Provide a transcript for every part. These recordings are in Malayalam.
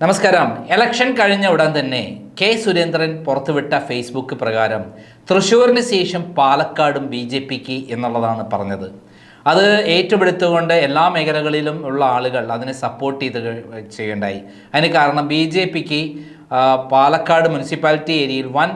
നമസ്കാരം. ഇലക്ഷൻ കഴിഞ്ഞ ഉടൻ തന്നെ കെ സുരേന്ദ്രൻ പുറത്തുവിട്ട ഫേസ്ബുക്ക് പ്രകാരം തൃശ്ശൂരിന് ശേഷം പാലക്കാടും ബി ജെ പിക്ക് എന്നുള്ളതാണ് പറഞ്ഞത്. അത് ഏറ്റെടുത്തുകൊണ്ട് എല്ലാ മേഖലകളിലും ഉള്ള ആളുകൾ അതിനെ സപ്പോർട്ട് ചെയ്ത് ചെയ്യണ്ടായി. അതിന് കാരണം ബി ജെ പിക്ക് പാലക്കാട് മുനിസിപ്പാലിറ്റി ഏരിയയിൽ വൻ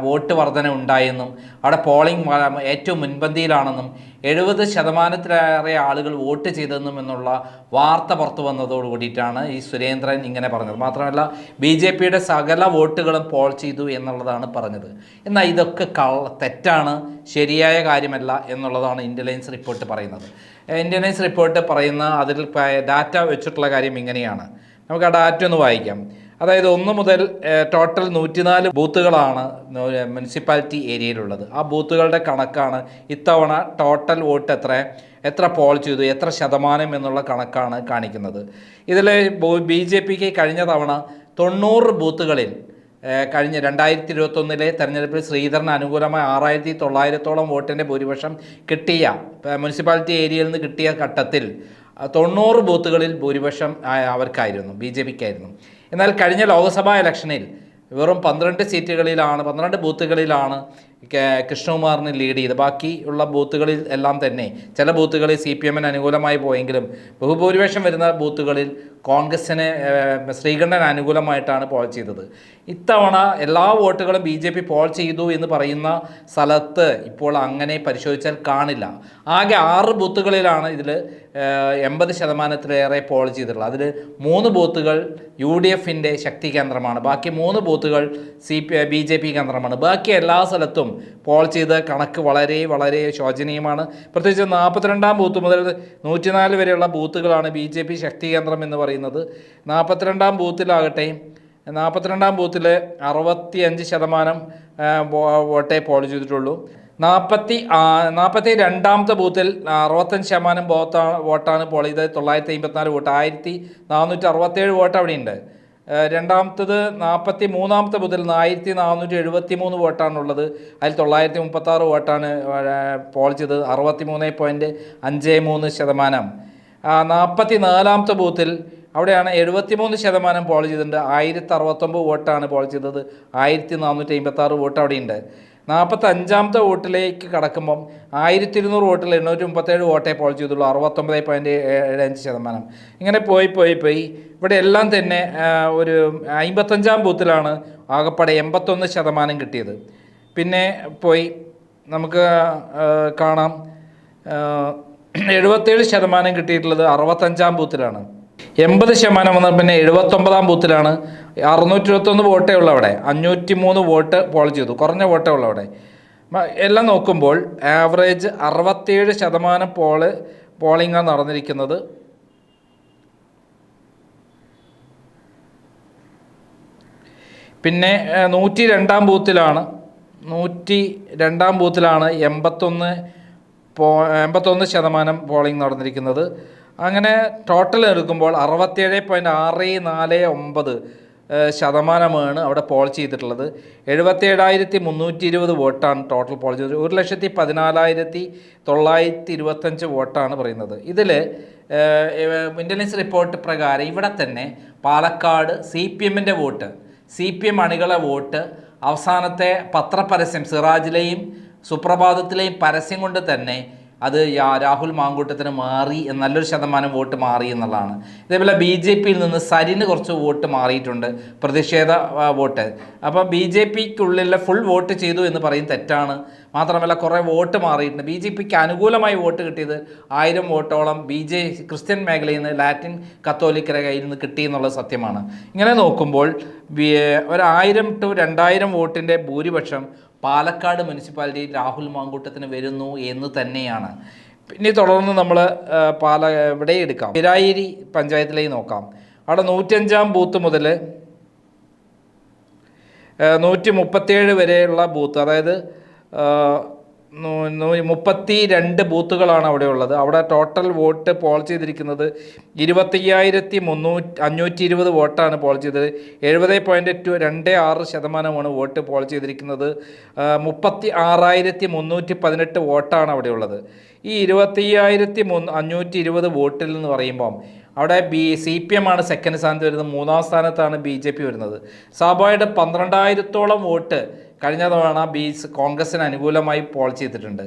വോട്ട് വർധന ഉണ്ടായെന്നും അവിടെ പോളിംഗ് ഏറ്റവും മുൻപന്തിയിലാണെന്നും എഴുപത് ശതമാനത്തിലേറെ ആളുകൾ വോട്ട് ചെയ്തെന്നും എന്നുള്ള വാർത്ത പുറത്തു വന്നതോട് കൂടിയിട്ടാണ് ഈ സുരേന്ദ്രൻ ഇങ്ങനെ പറഞ്ഞത്. മാത്രമല്ല ബി ജെ പിയുടെ സകല വോട്ടുകളും പോൾ ചെയ്തു എന്നുള്ളതാണ് പറഞ്ഞത്. എന്നാൽ ഇതൊക്കെ കള്ള തെറ്റാണ് ശരിയായ കാര്യമല്ല എന്നുള്ളതാണ് ഇന്റലിജൻസ് റിപ്പോർട്ട് പറയുന്നത്. ഇന്റലിജൻസ് റിപ്പോർട്ട് പറയുന്ന അതിൽ ഡാറ്റ വെച്ചിട്ടുള്ള കാര്യം ഇങ്ങനെയാണ്. നമുക്ക് ആ ഡാറ്റ ഒന്ന് വായിക്കാം. അതായത് ഒന്ന് മുതൽ ടോട്ടൽ നൂറ്റിനാല് ബൂത്തുകളാണ് മുനിസിപ്പാലിറ്റി ഏരിയയിലുള്ളത് ആ ബൂത്തുകളുടെ കണക്കാണ് ഇത്തവണ ടോട്ടൽ വോട്ട് എത്ര എത്ര പോൾ ചെയ്തു എത്ര ശതമാനം എന്നുള്ള കണക്കാണ് കാണിക്കുന്നത്. ഇതിൽ ബി ജെ പിക്ക് കഴിഞ്ഞ തവണ തൊണ്ണൂറ് ബൂത്തുകളിൽ കഴിഞ്ഞ രണ്ടായിരത്തി ഇരുപത്തൊന്നിലെ തെരഞ്ഞെടുപ്പിൽ ശ്രീധരന് അനുകൂലമായ ആറായിരത്തി തൊള്ളായിരത്തോളം വോട്ടിന്റെ ഭൂരിപക്ഷം കിട്ടിയ മുനിസിപ്പാലിറ്റി ഏരിയയിൽ നിന്ന് കിട്ടിയ ഘട്ടത്തിൽ തൊണ്ണൂറ് ബൂത്തുകളിൽ ഭൂരിപക്ഷം അവർക്കായിരുന്നു ബി ജെ പിക്കായിരുന്നു. എന്നാൽ കഴിഞ്ഞ ലോക്സഭാ ഇലക്ഷനിൽ വെറും പന്ത്രണ്ട് സീറ്റുകളിലാണ് പന്ത്രണ്ട് ബൂത്തുകളിലാണ് കൃഷ്ണകുമാറിന് ലീഡ് ചെയ്ത് ബാക്കിയുള്ള ബൂത്തുകളിൽ എല്ലാം തന്നെ ചില ബൂത്തുകളിൽ സി പി എമ്മിന് അനുകൂലമായി പോയെങ്കിലും ബഹുഭൂരിപക്ഷം വരുന്ന ബൂത്തുകളിൽ കോൺഗ്രസിന് ശ്രീകണ്ഠൻ അനുകൂലമായിട്ടാണ് പോൾ ചെയ്തത്. ഇത്തവണ എല്ലാ വോട്ടുകളും ബി ജെ പി പോൾ ചെയ്തു എന്ന് പറയുന്ന സ്ഥലത്ത് ഇപ്പോൾ അങ്ങനെ പരിശോധിച്ചാൽ കാണില്ല. ആകെ ആറ് ബൂത്തുകളിലാണ് ഇതിൽ എൺപത് ശതമാനത്തിലേറെ പോൾ ചെയ്തിട്ടുള്ളത്. അതിൽ മൂന്ന് ബൂത്തുകൾ യു ഡി എഫിന്റെ ശക്തി കേന്ദ്രമാണ്. ബാക്കി മൂന്ന് ബൂത്തുകൾ C P B J P കേന്ദ്രമാണ്. ബാക്കി എല്ലാ സ്ഥലത്തും പോൾ ചെയ്ത കണക്ക് വളരെ വളരെ ശോചനീയമാണ്. പ്രത്യേകിച്ച് നാൽപ്പത്തിരണ്ടാം ബൂത്ത് മുതൽ നൂറ്റിനാല് വരെയുള്ള ബൂത്തുകളാണ് ബി ജെ പി ശക്തി കേന്ദ്രം എന്ന് പറയുന്നത്. നാൽപ്പത്തിരണ്ടാം ബൂത്തിലാകട്ടെ നാൽപ്പത്തിരണ്ടാം ബൂത്തിൽ അറുപത്തി അഞ്ച് ശതമാനം വോട്ടേ പോൾ ചെയ്തിട്ടുള്ളൂ. നാൽപ്പത്തി നാൽപ്പത്തി രണ്ടാമത്തെ ബൂത്തിൽ അറുപത്തഞ്ച് ശതമാനം വോട്ടാണ് വോട്ടാണ് പോൾ ചെയ്തത് തൊള്ളായിരത്തി അമ്പത്തിനാല് വോട്ട്. ആയിരത്തി നാനൂറ്റി അറുപത്തേഴ് വോട്ട് അവിടെയുണ്ട്. രണ്ടാമത്തത് നാൽപ്പത്തി മൂന്നാമത്തെ ബൂത്തിൽ ആയിരത്തി നാനൂറ്റി എഴുപത്തി മൂന്ന് വോട്ടാണുള്ളത്. അതിൽ തൊള്ളായിരത്തി മുപ്പത്താറ് വോട്ടാണ് പോൾ ചെയ്തത്. അറുപത്തി മൂന്ന് പോയിന്റ് അഞ്ച് മൂന്ന് ശതമാനം. നാൽപ്പത്തി നാലാമത്തെ ബൂത്തിൽ അവിടെയാണ് എഴുപത്തിമൂന്ന് ശതമാനം പോൾ ചെയ്തിട്ടുണ്ട്. ആയിരത്തി അറുപത്തൊമ്പത് വോട്ടാണ് പോൾ ചെയ്തത്. ആയിരത്തി നാനൂറ്റി അമ്പത്തി ആറ് വോട്ട് അവിടെയുണ്ട്. നാൽപ്പത്തി അഞ്ചാമത്തെ വോട്ടിലേക്ക് കടക്കുമ്പം ആയിരത്തി ഇരുന്നൂറ് വോട്ടിൽ എണ്ണൂറ്റി മുപ്പത്തേഴ് വോട്ടേ പോൾ ചെയ്തുള്ളൂ. അറുപത്തൊമ്പത് പോയിന്റ് ഏഴ് അഞ്ച് ശതമാനം. ഇങ്ങനെ പോയി പോയി പോയി. ഇവിടെ എല്ലാം തന്നെ ഒരു അമ്പത്തഞ്ചാം ബൂത്തിലാണ് ആകപ്പാടെ എൺപത്തൊന്ന് ശതമാനം കിട്ടിയത്. പിന്നെ പോയി നമുക്ക് കാണാം. എഴുപത്തേഴ് ശതമാനം കിട്ടിയിട്ടുള്ളത് അറുപത്തഞ്ചാം ബൂത്തിലാണ്. എൺപത് ശതമാനം വന്നാൽ പിന്നെ എഴുപത്തൊമ്പതാം ബൂത്തിലാണ്. അറുന്നൂറ്റി ഇരുപത്തൊന്ന് വോട്ടേ ഉള്ളൂ അവിടെ. അഞ്ഞൂറ്റി മൂന്ന് വോട്ട് പോൾ ചെയ്തു. കുറഞ്ഞ വോട്ടേ ഉള്ളൂ അവിടെ. എല്ലാം നോക്കുമ്പോൾ ആവറേജ് അറുപത്തേഴ് ശതമാനം പോൾ പോളിംഗാണ് നടന്നിരിക്കുന്നത്. പിന്നെ നൂറ്റി രണ്ടാം ബൂത്തിലാണ്. നൂറ്റി രണ്ടാം ബൂത്തിലാണ് എൺപത്തൊന്ന് പോ എൺപത്തൊന്ന് ശതമാനം പോളിംഗ് നടന്നിരിക്കുന്നത്. അങ്ങനെ ടോട്ടൽ എടുക്കുമ്പോൾ അറുപത്തേഴ് പോയിന്റ് ആറ് നാല് ഒമ്പത് ശതമാനമാണ് അവിടെ പോൾ ചെയ്തിട്ടുള്ളത്. എഴുപത്തേഴായിരത്തി മുന്നൂറ്റി ഇരുപത് വോട്ടാണ് ടോട്ടൽ പോൾ ചെയ്തത്. ഒരു ലക്ഷത്തി പതിനാലായിരത്തി തൊള്ളായിരത്തി ഇരുപത്തഞ്ച് വോട്ടാണ് പറയുന്നത് ഇതിൽ ഇന്റലിജൻസ് റിപ്പോർട്ട് പ്രകാരം ഇവിടെ തന്നെ പാലക്കാട് സി പി എമ്മിന്റെ വോട്ട് സി പി എം അണികളെ വോട്ട് അവസാനത്തെ പത്രപരസ്യം സിറാജിലെയും സുപ്രഭാതത്തിലെയും പരസ്യം കൊണ്ട് തന്നെ അത് രാഹുൽ മാങ്കൂട്ടത്തിന് മാറി നല്ലൊരു ശതമാനം വോട്ട് മാറി എന്നുള്ളതാണ്. ഇതേപോലെ ബി ജെ പിയിൽ നിന്ന് സരിന് കുറച്ച് വോട്ട് മാറിയിട്ടുണ്ട്. പ്രതിഷേധ വോട്ട്. അപ്പോൾ ബി ജെ പിക്കുള്ളിലെ ഫുൾ വോട്ട് ചെയ്തു എന്ന് പറയും തെറ്റാണ്. മാത്രമല്ല കുറേ വോട്ട് മാറിയിട്ടുണ്ട്. ബി ജെ പിക്ക് അനുകൂലമായി വോട്ട് കിട്ടിയത് ആയിരം വോട്ടോളം ബി ജെ ക്രിസ്ത്യൻ മേഖലയിൽ നിന്ന് ലാറ്റിൻ കത്തോലിക്കരെ കയ്യിൽ നിന്ന് കിട്ടി എന്നുള്ളത് സത്യമാണ്. ഇങ്ങനെ നോക്കുമ്പോൾ ഒരു ടു രണ്ടായിരം വോട്ടിന്റെ ഭൂരിപക്ഷം പാലക്കാട് മുനിസിപ്പാലിറ്റി രാഹുൽ മാങ്കൂട്ടത്തിന് വരുന്നു എന്ന് തന്നെയാണ്. പിന്നെ തുടർന്ന് നമ്മൾ പാല ഇവിടെ എടുക്കാം? പിരായിരി പഞ്ചായത്തിലേക്ക് നോക്കാം. അവിടെ നൂറ്റഞ്ചാം ബൂത്ത് മുതൽ നൂറ്റി മുപ്പത്തേഴ് വരെയുള്ള ബൂത്ത്. അതായത് മുപ്പത്തി രണ്ട് ബൂത്തുകളാണ് അവിടെ ഉള്ളത്. അവിടെ ടോട്ടൽ വോട്ട് പോൾ ചെയ്തിരിക്കുന്നത് ഇരുപത്തയ്യായിരത്തി മുന്നൂറ്റി അഞ്ഞൂറ്റി ഇരുപത് വോട്ടാണ് പോൾ ചെയ്തത്. എഴുപത് പോയിന്റ് ടു രണ്ട് ആറ് ശതമാനമാണ് വോട്ട് പോൾ ചെയ്തിരിക്കുന്നത്. മുപ്പത്തി ആറായിരത്തി മുന്നൂറ്റി പതിനെട്ട് വോട്ടാണ് അവിടെ ഉള്ളത്. ഈ ഇരുപത്തയ്യായിരത്തി മുന്ന് അഞ്ഞൂറ്റി ഇരുപത് വോട്ടിൽ എന്ന് പറയുമ്പം അവിടെ ബി സി പി എം ആണ് സെക്കൻഡ് സ്ഥാനത്ത് വരുന്നത്. മൂന്നാം സ്ഥാനത്താണ് ബി ജെ പി വരുന്നത്. സ്വാഭാവികമായിട്ട് പന്ത്രണ്ടായിരത്തോളം വോട്ട് കഴിഞ്ഞ തവണ ബീസ് കോൺഗ്രസിന് അനുകൂലമായി പോൾ ചെയ്തിട്ടുണ്ട്.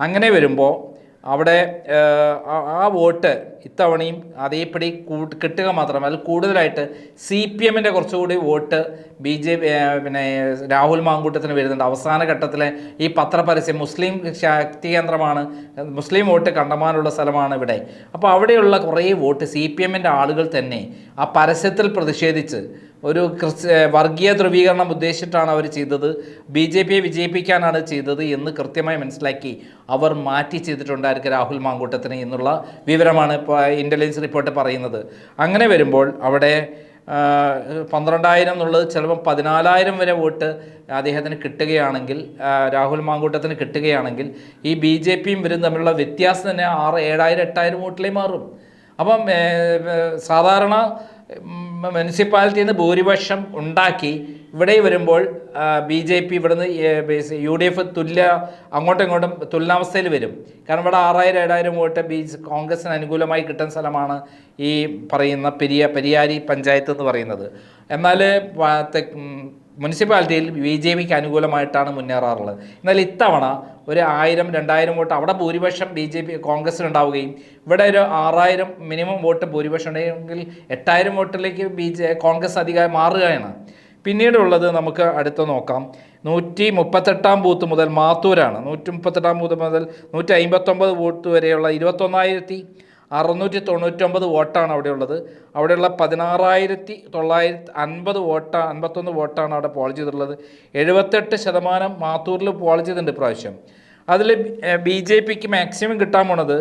അങ്ങനെ വരുമ്പോൾ അവിടെ ആ- വോട്ട് ഇത്തവണയും അതേപടി കിട്ടുക മാത്രമല്ല കൂടുതലായിട്ട് സി പി എമ്മിന്റെ കുറച്ചുകൂടി വോട്ട് ബി ജെ പിന്നെ രാഹുൽ മാങ്കൂട്ടത്തിന് വരുന്നുണ്ട്. അവസാന ഘട്ടത്തിലെ ഈ പത്രപരസ്യം മുസ്ലിം ശക്തി കേന്ദ്രമാണ് മുസ്ലിം വോട്ട് കണ്ടമാനുള്ള സ്ഥലമാണ് ഇവിടെ. അപ്പോൾ അവിടെയുള്ള കുറേ വോട്ട് സി പി എമ്മിന്റെ ആളുകൾ തന്നെ ആ പരസ്യത്തിൽ പ്രതിഷേധിച്ച് ഒരു ക്രിസ്ത്യ വർഗീയ ധ്രുവീകരണം ഉദ്ദേശിച്ചിട്ടാണ് അവർ ചെയ്തത്. ബി ജെ പിയെ വിജയിപ്പിക്കാനാണ് ചെയ്തത് എന്ന് കൃത്യമായി മനസ്സിലാക്കി അവർ മാറ്റി ചെയ്തിട്ടുണ്ടായിരിക്കും രാഹുൽ മാങ്കൂട്ടത്തിന് എന്നുള്ള വിവരമാണ് ഇപ്പോൾ ഇന്റലിജൻസ് റിപ്പോർട്ട് പറയുന്നത്. അങ്ങനെ വരുമ്പോൾ അവിടെ പന്ത്രണ്ടായിരം എന്നുള്ളത് ചിലപ്പം പതിനാലായിരം വരെ വോട്ട് അദ്ദേഹത്തിന് കിട്ടുകയാണെങ്കിൽ രാഹുൽ മാങ്കൂട്ടത്തിന് കിട്ടുകയാണെങ്കിൽ ഈ ബി ജെ പിയും ഇവരും തമ്മിലുള്ള വ്യത്യാസം തന്നെ ആറ് ഏഴായിരം എട്ടായിരം വോട്ടിലേ മാറും. അപ്പം സാധാരണ മുനിസിപ്പാലിറ്റിയിൽ നിന്ന് ഭൂരിപക്ഷം ഉണ്ടാക്കി ഇവിടെ വരുമ്പോൾ ബി ജെ പി ഇവിടുന്ന് യു ഡി എഫ് തുല്യ അങ്ങോട്ടും ഇങ്ങോട്ടും തുലനാവസ്ഥയിൽ വരും. കാരണം ഇവിടെ ആറായിരം ഏഴായിരം വോട്ട് ബി കോൺഗ്രസിന് അനുകൂലമായി കിട്ടുന്ന സ്ഥലമാണ് ഈ പറയുന്ന പെരിയ പെരിയാരി പഞ്ചായത്ത് എന്ന് പറയുന്നത്. എന്നാൽ മുനിസിപ്പാലിറ്റിയിൽ ബി ജെ പിക്ക് അനുകൂലമായിട്ടാണ് മുന്നേറാറുള്ളത്. എന്നാൽ ഇത്തവണ ഒരു ആയിരം രണ്ടായിരം വോട്ട് അവിടെ ഭൂരിപക്ഷം ബി ജെ പി കോൺഗ്രസിനുണ്ടാവുകയും ഇവിടെ ഒരു ആറായിരം മിനിമം വോട്ട് ഭൂരിപക്ഷം ഉണ്ടെങ്കിൽ എട്ടായിരം വോട്ടിലേക്ക് ബി ജെ കോൺഗ്രസ് അധികാരം മാറുകയാണ്. പിന്നീടുള്ളത് നമുക്ക് അടുത്ത് നോക്കാം. നൂറ്റി മുപ്പത്തെട്ടാം ബൂത്ത് മുതൽ മാത്തൂരാണ്. നൂറ്റി മുപ്പത്തെട്ടാം ബൂത്ത് മുതൽ നൂറ്റി അമ്പത്തൊമ്പത് ബൂത്ത് വരെയുള്ള ഇരുപത്തൊന്നായിരത്തി അറുന്നൂറ്റി തൊണ്ണൂറ്റൊമ്പത് വോട്ടാണ് അവിടെയുള്ളത്. അവിടെയുള്ള പതിനാറായിരത്തി തൊള്ളായിരത്തി അൻപത് വോട്ട അൻപത്തൊന്ന് വോട്ടാണ് അവിടെ പോൾ ചെയ്തിട്ടുള്ളത്. എഴുപത്തെട്ട് ശതമാനം മാത്തൂരിൽ പോൾ ചെയ്തിട്ടുണ്ട് ഇപ്രാവശ്യം. അതിൽ ബി ജെ പിക്ക് മാക്സിമം കിട്ടാൻ പോണത്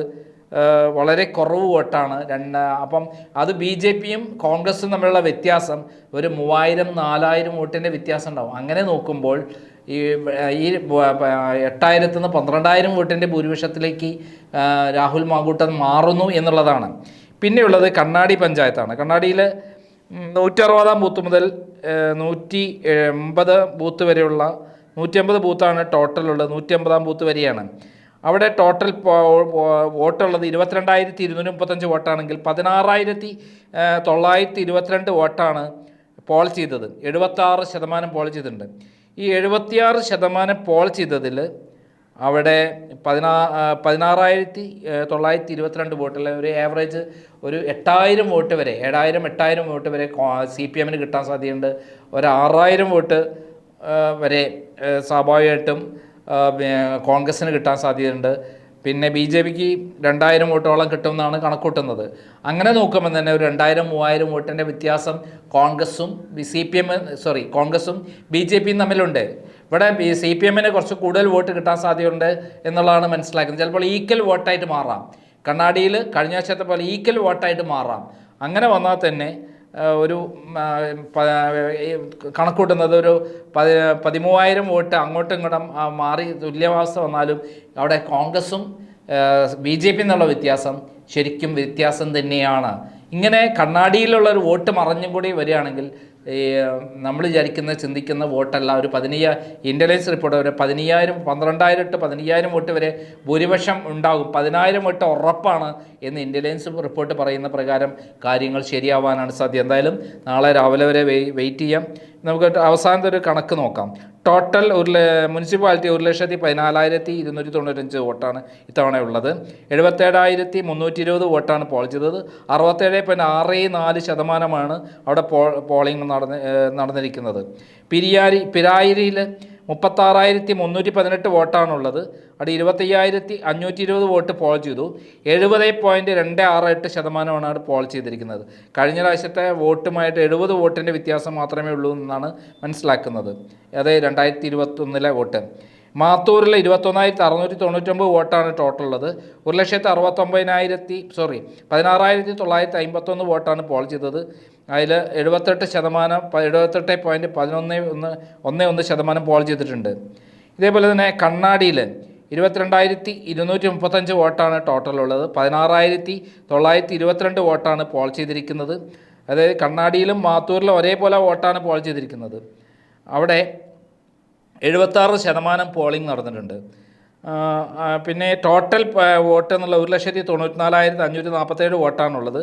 വളരെ കുറവ് വോട്ടാണ്. രണ്ട് അപ്പം അത് ബി ജെ പിയും കോൺഗ്രസും തമ്മിലുള്ള വ്യത്യാസം ഒരു മൂവായിരം നാലായിരം വോട്ടിന്റെ വ്യത്യാസം ഉണ്ടാവും. അങ്ങനെ നോക്കുമ്പോൾ ഈ ഈ എട്ടായിരത്തു നിന്ന് പന്ത്രണ്ടായിരം വോട്ടിന്റെ ഭൂരിപക്ഷത്തിലേക്ക് രാഹുൽ മാങ്കൂട്ടൻ മാറുന്നു എന്നുള്ളതാണ്. പിന്നെയുള്ളത് കണ്ണാടി പഞ്ചായത്താണ്. കണ്ണാടിയിൽ നൂറ്ററുപതാം ബൂത്ത് മുതൽ നൂറ്റി എൺപത് ബൂത്ത് വരെയുള്ള നൂറ്റി അമ്പത് ബൂത്താണ് ടോട്ടൽ ഉള്ളത് നൂറ്റി അമ്പതാം ബൂത്ത് വരെയാണ്. അവിടെ ടോട്ടൽ വോട്ടുള്ളത് ഇരുപത്തിരണ്ടായിരത്തി ഇരുന്നൂറ്റി മുപ്പത്തഞ്ച് വോട്ടാണെങ്കിൽ പതിനാറായിരത്തി തൊള്ളായിരത്തി ഇരുപത്തിരണ്ട് വോട്ടാണ് പോൾ ചെയ്തത്. എഴുപത്താറ് ശതമാനം പോൾ ചെയ്തിട്ടുണ്ട്. ഈ എഴുപത്തിയാറ് ശതമാനം പോൾ ചെയ്തതിൽ അവിടെ പതിനാ പതിനാറായിരത്തി തൊള്ളായിരത്തി ഇരുപത്തിരണ്ട് വോട്ടിൽ ഒരു ആവറേജ് ഒരു എട്ടായിരം വോട്ട് വരെ ഏഴായിരം എട്ടായിരം വോട്ട് വരെ സി പി എമ്മിന് കിട്ടാൻ സാധ്യതയുണ്ട്. ഒരു ആറായിരം വോട്ട് വരെ സ്വാഭാവികമായിട്ടും കോൺഗ്രസ്സിന് കിട്ടാൻ സാധ്യതയുണ്ട്. പിന്നെ ബി ജെ പിക്ക് രണ്ടായിരം വോട്ടോളം കിട്ടുമെന്നാണ് കണക്കൂട്ടുന്നത്. അങ്ങനെ നോക്കുമ്പോൾ തന്നെ ഒരു രണ്ടായിരം മൂവായിരം വോട്ടിന്റെ വ്യത്യാസം കോൺഗ്രസും സി പി എം സോറി കോൺഗ്രസും ബി ജെ പിയും തമ്മിലുണ്ട്. ഇവിടെ ബി സി പി എമ്മിന് കുറച്ച് കൂടുതൽ വോട്ട് കിട്ടാൻ സാധ്യതയുണ്ട് എന്നുള്ളതാണ് മനസ്സിലാക്കുന്നത്. ചിലപ്പോൾ ഈക്വൽ വോട്ടായിട്ട് മാറാം. കണ്ണാടിയിൽ കഴിഞ്ഞ വർഷത്തെ പോലെ ഈക്വൽ വോട്ടായിട്ട് മാറാം. അങ്ങനെ വന്നാൽ തന്നെ ഒരു കണക്കൂട്ടുന്നത് ഒരു പതി പതിമൂവായിരം വോട്ട് അങ്ങോട്ടും ഇങ്ങോട്ടും മാറി തുല്യാവസ്ഥ വന്നാലും അവിടെ കോൺഗ്രസും ബി ജെ പി എന്നുള്ള വ്യത്യാസം ശരിക്കും വ്യത്യാസം തന്നെയാണ്. ഇങ്ങനെ കണ്ണാടിയിലുള്ള ഒരു വോട്ട് മറഞ്ഞും കൂടി വരികയാണെങ്കിൽ ഈ നമ്മൾ വിചാരിക്കുന്ന ചിന്തിക്കുന്ന വോട്ടല്ല. ഒരു പതിനയ്യ ഇന്റലിജൻസ് റിപ്പോർട്ട് ഒരു പതിനയ്യായിരം പന്ത്രണ്ടായിരം ഇട്ട് പതിനയ്യായിരം വോട്ട് വരെ ഭൂരിപക്ഷം ഉണ്ടാകും. പതിനായിരം വോട്ട് ഉറപ്പാണ് എന്ന് ഇന്റലിജൻസ് റിപ്പോർട്ട് പറയുന്ന പ്രകാരം കാര്യങ്ങൾ ശരിയാവാനാണ് സാധ്യത. എന്തായാലും നാളെ രാവിലെ വരെ വെയിറ്റ് ചെയ്യാം. നമുക്ക് അവസാനത്തെ ഒരു കണക്ക് നോക്കാം. ടോട്ടൽ ഒരു മുനിസിപ്പാലിറ്റി ഒരു ലക്ഷത്തി പതിനാലായിരത്തി ഇരുന്നൂറ്റി തൊണ്ണൂറ്റഞ്ച് വോട്ടാണ് ഇത്തവണ ഉള്ളത് എഴുപത്തേഴായിരത്തി മുന്നൂറ്റി ഇരുപത് വോട്ടാണ് പോൾ ചെയ്തത്. അറുപത്തേഴ് പോയിന്റ് ആറ് നാല് ശതമാനമാണ് അവിടെ പോളിംഗ് നടന്ന് നടന്നിരിക്കുന്നത്. പിരിയാരി പിരായിരിയിൽ മുപ്പത്താറായിരത്തി മുന്നൂറ്റി പതിനെട്ട് വോട്ടാണുള്ളത്. അവിടെ ഇരുപത്തയ്യായിരത്തി അഞ്ഞൂറ്റി ഇരുപത് വോട്ട് പോൾ ചെയ്തു. എഴുപത് പോയിന്റ് രണ്ട് ആറ് എട്ട് ശതമാനമാണ് അവിടെ പോൾ ചെയ്തിരിക്കുന്നത്. കഴിഞ്ഞ പ്രാവശ്യത്തെ വോട്ടുമായിട്ട് എഴുപത് വോട്ടിന്റെ വ്യത്യാസം മാത്രമേ ഉള്ളൂ എന്നാണ് മനസ്സിലാക്കുന്നത്. അത് രണ്ടായിരത്തി ഇരുപത്തൊന്നിലെ വോട്ട്. മാത്തൂരിൽ ഇരുപത്തൊന്നായിരത്തി അറുന്നൂറ്റി തൊണ്ണൂറ്റൊമ്പത് വോട്ടാണ് ടോട്ടൽ ഉള്ളത് ഒരു ലക്ഷത്തി അറുപത്തൊമ്പതിനായിരത്തി സോറി പതിനാറായിരത്തി തൊള്ളായിരത്തി അമ്പത്തൊന്ന് വോട്ടാണ് പോൾ ചെയ്തത്. അതിൽ എഴുപത്തെട്ട് ശതമാനം എഴുപത്തെട്ട് പോയിന്റ് പതിനൊന്ന് ഒന്ന് ഒന്ന് ഒന്ന് ശതമാനം പോൾ ചെയ്തിട്ടുണ്ട്. ഇതേപോലെ തന്നെ കണ്ണാടിയിൽ ഇരുപത്തിരണ്ടായിരത്തി ഇരുന്നൂറ്റി മുപ്പത്തഞ്ച് വോട്ടാണ് ടോട്ടൽ ഉള്ളത് പതിനാറായിരത്തി തൊള്ളായിരത്തി ഇരുപത്തിരണ്ട് വോട്ടാണ് പോൾ ചെയ്തിരിക്കുന്നത്. അതായത് കണ്ണാടിയിലും മാത്തൂരിലും ഒരേപോലെ വോട്ടാണ് പോൾ ചെയ്തിരിക്കുന്നത്. അവിടെ എഴുപത്താറ് ശതമാനം പോളിംഗ് നടന്നിട്ടുണ്ട്. പിന്നെ ടോട്ടൽ വോട്ട് എന്നുള്ള ഒരു ലക്ഷത്തി തൊണ്ണൂറ്റിനാലായിരത്തി അഞ്ഞൂറ്റി നാൽപ്പത്തേഴ് വോട്ടാണുള്ളത്.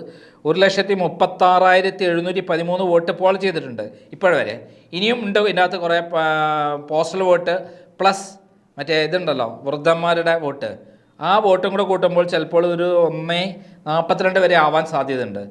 ഒരു ലക്ഷത്തി മുപ്പത്താറായിരത്തി എഴുന്നൂറ്റി പതിമൂന്ന് വോട്ട് പോൾ ചെയ്തിട്ടുണ്ട് ഇപ്പോഴവരെ. ഇനിയും ഉണ്ട് ഇതിനകത്ത് കുറേ പോസ്റ്റൽ വോട്ട് പ്ലസ് മറ്റേ ഇതുണ്ടല്ലോ വൃദ്ധന്മാരുടെ വോട്ട്. ആ വോട്ടും കൂടെ കൂട്ടുമ്പോൾ ചിലപ്പോൾ ഒരു ഒന്നേ നാൽപ്പത്തിരണ്ട് വരെ ആവാൻ സാധ്യതയുണ്ട്.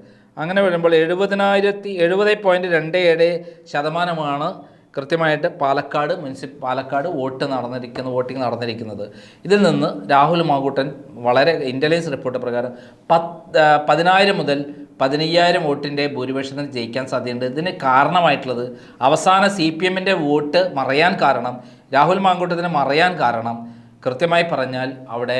അങ്ങനെ വരുമ്പോൾ എഴുപതിനായിരത്തി എഴുപത് പോയിന്റ് രണ്ട് ഏഴ് ശതമാനമാണ് കൃത്യമായിട്ട് പാലക്കാട് മുനിസിപ്പ പാലക്കാട് വോട്ട് നടന്നിരിക്കുന്ന വോട്ടിംഗ് നടന്നിരിക്കുന്നത്. ഇതിൽ നിന്ന് രാഹുൽ മാങ്കൂട്ടൻ വളരെ ഇന്റലിജൻസ് റിപ്പോർട്ട് പ്രകാരം പത്ത് പതിനായിരം മുതൽ പതിനയ്യായിരം വോട്ടിന്റെ ഭൂരിപക്ഷത്തിൽ ജയിക്കാൻ സാധ്യതയുണ്ട്. ഇതിന് കാരണമായിട്ടുള്ളത് അവസാന സി പി എമ്മിന്റെ വോട്ട് മറയാൻ കാരണം രാഹുൽ മാങ്കൂട്ടത്തിന് മറയാൻ കാരണം കൃത്യമായി പറഞ്ഞാൽ അവിടെ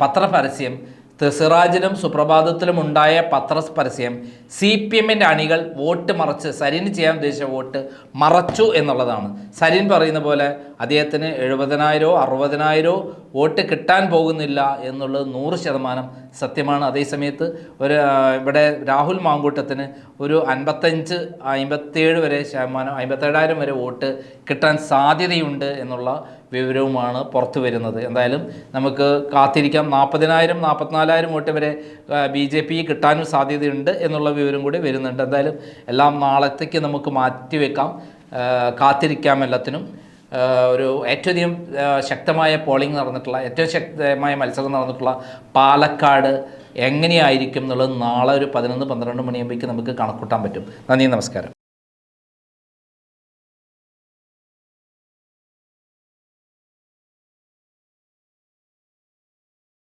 പത്രപരസ്യം സിറാജിലും സുപ്രഭാതത്തിലും ഉണ്ടായ പത്രപരസ്യം സി പി എമ്മിന്റെ അണികൾ വോട്ട് മറച്ച് സരിന് ചെയ്യാൻ ഉദ്ദേശിച്ച വോട്ട് മറച്ചു എന്നുള്ളതാണ്. സരിൻ പറയുന്ന പോലെ അദ്ദേഹത്തിന് എഴുപതിനായിരോ അറുപതിനായിരോ വോട്ട് കിട്ടാൻ പോകുന്നില്ല എന്നുള്ളത് നൂറ് ശതമാനം സത്യമാണ്. അതേസമയത്ത് ഒരു ഇവിടെ രാഹുൽ മാങ്കൂട്ടത്തിന് ഒരു അൻപത്തഞ്ച് അമ്പത്തേഴ് വരെ ശതമാനം അമ്പത്തേഴായിരം വരെ വോട്ട് കിട്ടാൻ സാധ്യതയുണ്ട് എന്നുള്ള വിവരവുമാണ് പുറത്തു വരുന്നത്. എന്തായാലും നമുക്ക് കാത്തിരിക്കാം. നാൽപ്പതിനായിരം നാൽപ്പത്തിനാലായിരം വോട്ട് വരെ ബി ജെ പി കിട്ടാനും സാധ്യതയുണ്ട് എന്നുള്ള വിവരം കൂടി വരുന്നുണ്ട്. എന്തായാലും എല്ലാം നാളത്തേക്ക് നമുക്ക് മാറ്റിവെക്കാം കാത്തിരിക്കാം എല്ലാത്തിനും. ഒരു ഏറ്റവും അധികം ശക്തമായ പോളിംഗ് നടന്നിട്ടുള്ള ഏറ്റവും ശക്തമായ മത്സരം നടന്നിട്ടുള്ള പാലക്കാട് എങ്ങനെയായിരിക്കും എന്നുള്ളത് നാളെ ഒരു പതിനൊന്ന് പന്ത്രണ്ട് മണിയാകുമ്പോഴേക്ക് നമുക്ക് കണക്കൂട്ടാൻ പറ്റും. നന്ദി നമസ്കാരം.